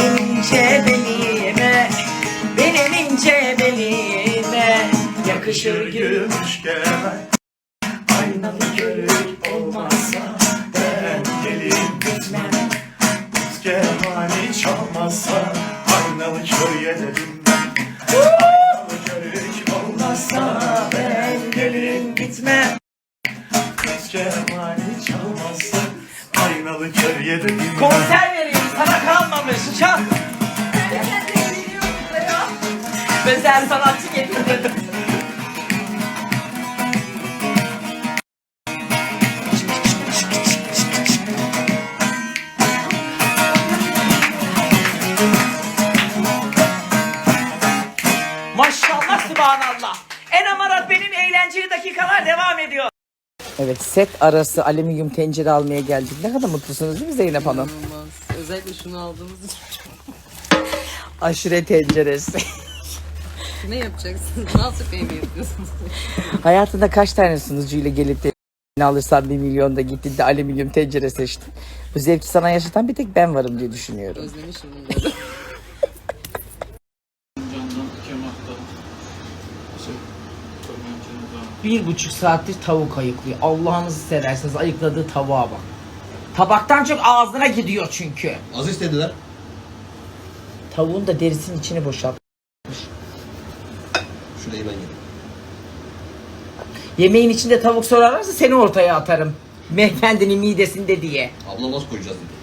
ince belime Benim ince belime. Yakışır Gümüş kemer Aynalı körük olmazsa Ben gelin gitmem. Kız kemani çalmazsa Aynalı körüye de binmem Aynalı körük olmazsa Ben gelin gitmem. Kız kemani çalmazsa Aynalı körüye de binmem Konser vereyim sana kalmamış çal Özel sanatçı getirdim Maşallah subhanallah. En amarat benim eğlenceli dakikalar devam ediyor. Evet set arası alüminyum tencere almaya geldik. Ne kadar mutlusunuz değil mi Zeynep Hanım? Özellikle şunu aldığımız için Aşure tenceresi. ne yapacaksınız? Nasıl fehmi yapıyorsunuz? Hayatında kaç tane sunucuyla gelip de alırsan bir milyonda gittin de alüminyum tencere seçtin. Bu zevki sana yaşatan bir tek ben varım diye düşünüyorum. Özlemişim bunları. Bir buçuk saattir tavuk ayıklıyor. Allah'ınızı severseniz ayıkladığı tavuğa bak. Tabaktan çok ağzına gidiyor çünkü. Az istediler. Tavuğun da derisinin içini boşalt. Şurayı ben yedim. Yemeğin içinde tavuk sorarlarsa seni ortaya atarım. Beyefendinin midesinde diye. Abla nasıl koyacağız dedi.